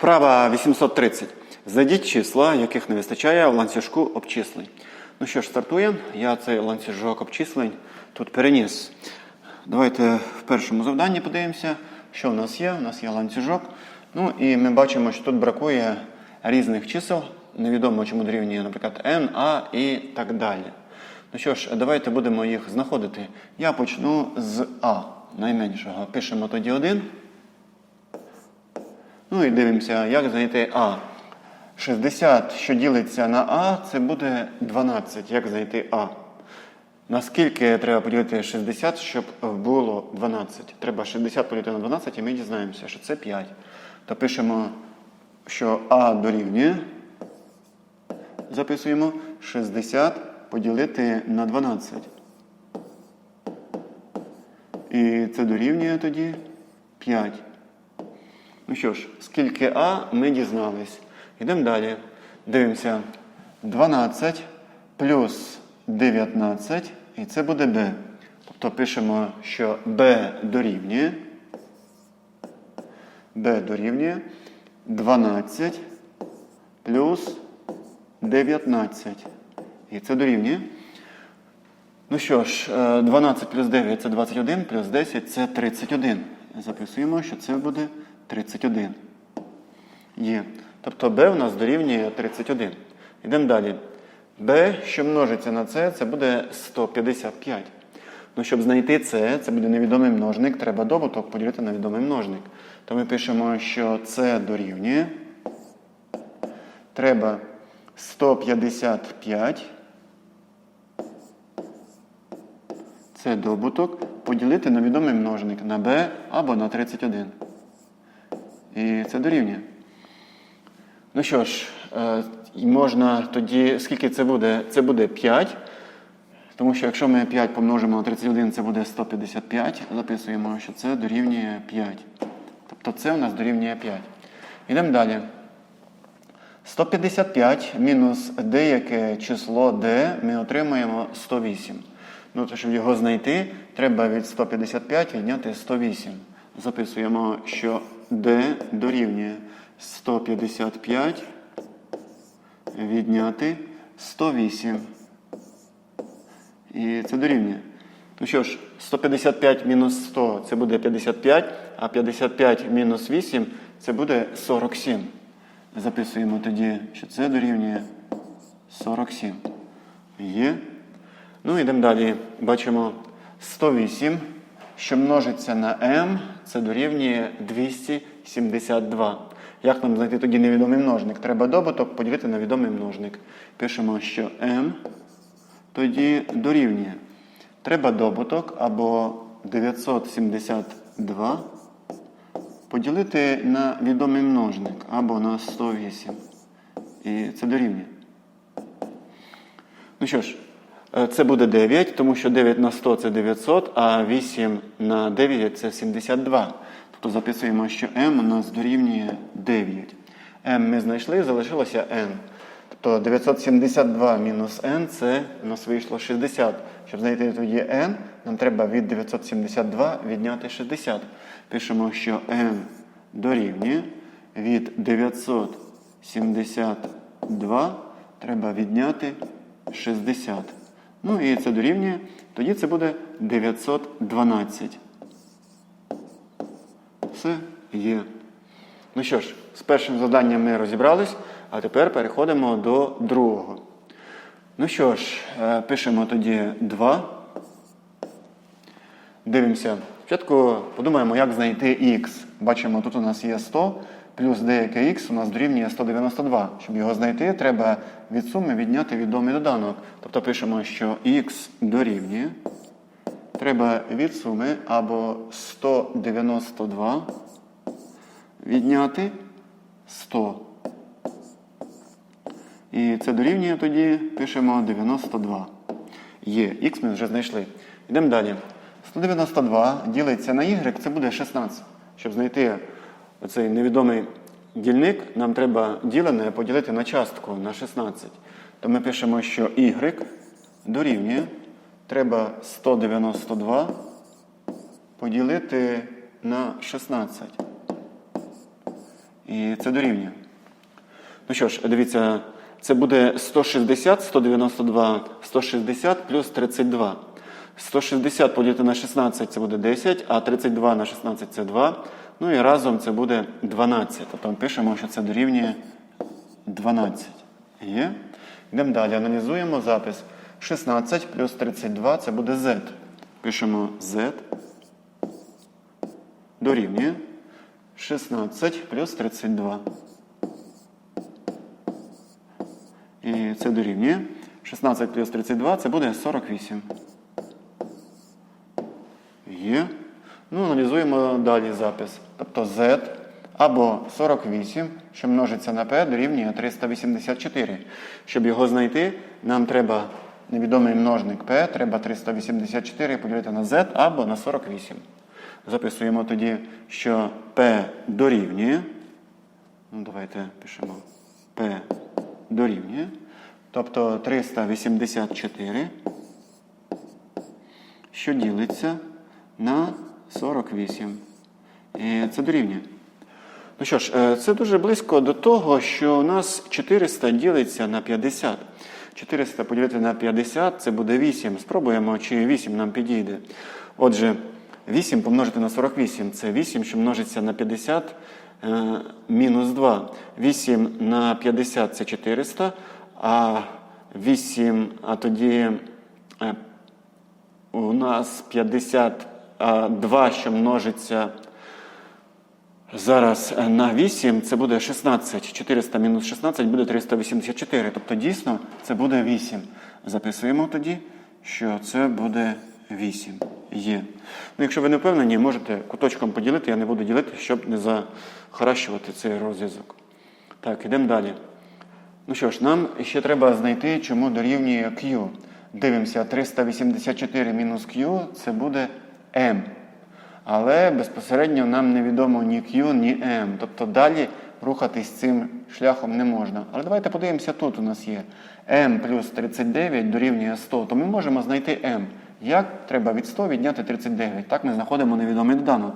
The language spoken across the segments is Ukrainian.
Вправа 830. Знайдіть числа, яких не вистачає в ланцюжку обчислень. Ну що ж, стартуємо. Я цей ланцюжок обчислень тут переніс. Давайте в першому завданні подивимося, що в нас є. У нас є ланцюжок. Ну і ми бачимо, що тут бракує різних чисел. Невідомо, чому дорівнює, наприклад, n, a і так далі. Ну що ж, давайте будемо їх знаходити. Я почну з А, найменшого. Пишемо тоді 1. Ну і дивимося, як знайти А. 60, що ділиться на А, це буде 12. Як знайти А? Наскільки треба поділити 60, щоб було 12? Треба 60 поділити на 12, і ми дізнаємося, що це 5. То пишемо, що А дорівнює. Записуємо 60 поділити на 12. І це дорівнює тоді 5. Ну що ж, скільки А ми дізнались. Йдемо далі. Дивимося. 12 плюс 19, і це буде Б. Тобто пишемо, що Б дорівнює. Б дорівнює 12 плюс 19. І це дорівнює. Ну що ж, е, 12 плюс 9 це 21, плюс 10 це 31. Записуємо, що це буде 31. Є. Тобто b у нас дорівнює 31. Йдемо далі. b, що множиться на c, це буде 155. Ну, щоб знайти c, це буде невідомий множник, треба добуток поділити на відомий множник. То ми пишемо, що c дорівнює. Треба 155. Це добуток поділити на відомий множник на b або на 31. І це дорівнює. Ну що ж, е, можна тоді, скільки це буде? Це буде 5. Тому що якщо ми 5 помножимо на 31, це буде 155. Записуємо, що це дорівнює 5. Тобто це у нас дорівнює 5. Йдемо далі. 155 мінус деяке число d ми отримаємо 108. Ну, то, щоб його знайти, треба від 155 відняти 108. Записуємо, що d дорівнює 155 відняти 108. І це дорівнює. Ну що ж, 155 мінус 100 це буде 55, а 55 мінус 8 це буде 47. Записуємо тоді, що це дорівнює 47. Є. Ну, йдемо далі. Бачимо 108, що множиться на m, це дорівнює 272. Як нам знайти тоді невідомий множник? Треба добуток поділити на відомий множник. Пишемо, що m тоді дорівнює. Треба добуток або 972 поділити на відомий множник або на 108. І це дорівнює. Ну що ж, це буде 9, тому що 9 на 100 це 900, а 8 на 9 це 72. Тобто записуємо, що m у нас дорівнює 9. m ми знайшли, залишилося n. Тобто 972 мінус n це у нас вийшло 60. Щоб знайти тоді n, нам треба від 972 відняти 60. Пишемо, що n дорівнює від 972 треба відняти 60. Ну і це дорівнює. Тоді це буде 912. Все є. Ну що ж, з першим завданням ми розібрались, а тепер переходимо до другого. Ну що ж, е, пишемо тоді 2. Дивимося. Спочатку подумаємо, як знайти х. Бачимо, тут у нас є 100, плюс деяке х у нас дорівнює 192. Щоб його знайти, треба від суми відняти відомий доданок. Тобто пишемо, що х дорівнює. Треба від суми або 192 відняти 100. І це дорівнює тоді, пишемо 92. Є, х ми вже знайшли. Йдемо далі. 192 ділиться на y, це буде 16. Щоб знайти оцей невідомий дільник, нам треба ділене поділити на частку на 16. То ми пишемо, що y дорівнює. Треба 192 поділити на 16. І це дорівнює. Ну що ж, дивіться, це буде 160, 192, 160 плюс 32. 160 поділити на 16 це буде 10, а 32 на 16 це 2. Ну і разом це буде 12. Тобто пишемо, що це дорівнює 12. Є? Йдемо далі, аналізуємо запис. 16 плюс 32 це буде z. Пишемо z дорівнює 16 плюс 32. І це дорівнює. 16 плюс 32 це буде 48. Є. Ну, аналізуємо далі запис. Тобто z або 48, що множиться на p, дорівнює 384. Щоб його знайти, нам треба невідомий множник p, треба 384 поділити на z або на 48. Записуємо тоді, що p дорівнює. Ну, давайте пишемо p дорівнює. Тобто 384, що ділиться на 48. І це дорівнює. Ну що ж, е, це дуже близько до того, що у нас 400 ділиться на 50. 400 поділити на 50 це буде 8. Спробуємо, чи 8 нам підійде. Отже, 8 помножити на 48 це 8, що множиться на 50 е, мінус 2. 8 на 50 це 400, а 8, а тоді е, у нас 52, що множиться зараз е, на 8, це буде 16. 400 мінус 16 буде 384. Тобто дійсно це буде 8. Записуємо тоді, що це буде 8. Є. Ну, якщо ви не впевнені, можете куточком поділити, я не буду ділити, щоб не захаращувати цей розв'язок. Так, ідемо далі. Ну що ж, нам ще треба знайти, чому дорівнює Q. Дивимося, 384 мінус Q це буде M. Але безпосередньо нам невідомо ні Q, ні M. Тобто далі рухатись цим шляхом не можна. Але давайте подивимося, тут у нас є M плюс 39 дорівнює 100, то ми можемо знайти M. Як треба від 100 відняти 39? Так ми знаходимо невідомий доданок.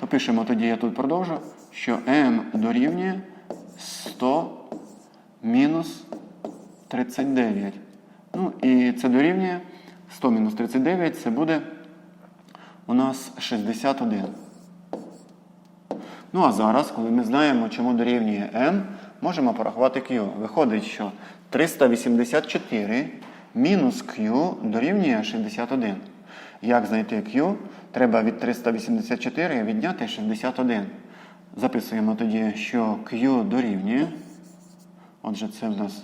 То пишемо тоді, я тут продовжу, що M дорівнює 100 мінус 39. Ну і це дорівнює 100 мінус 39, це буде у нас 61. Ну а зараз, коли ми знаємо, чому дорівнює m, можемо порахувати q. Виходить, що 384 мінус q дорівнює 61. Як знайти q? Треба від 384 відняти 61. Записуємо тоді, що q дорівнює. Отже, це в нас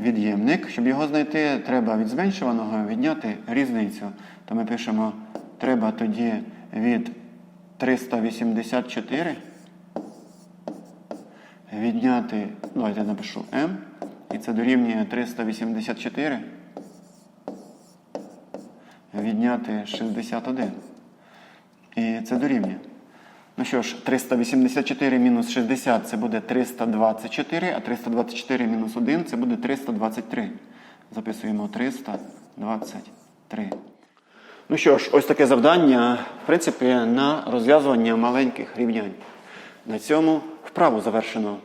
від'ємник. Щоб його знайти, треба від зменшуваного відняти різницю. То ми пишемо, треба тоді від 384 відняти, ну, давайте я напишу m, і це дорівнює 384 відняти 61. І це дорівнює. Ну що ж, 384 мінус 60 це буде 324, а 324 мінус 1 це буде 323. Записуємо 323. Ну що ж, ось таке завдання, в принципі, на розв'язування маленьких рівнянь. На цьому вправу завершено.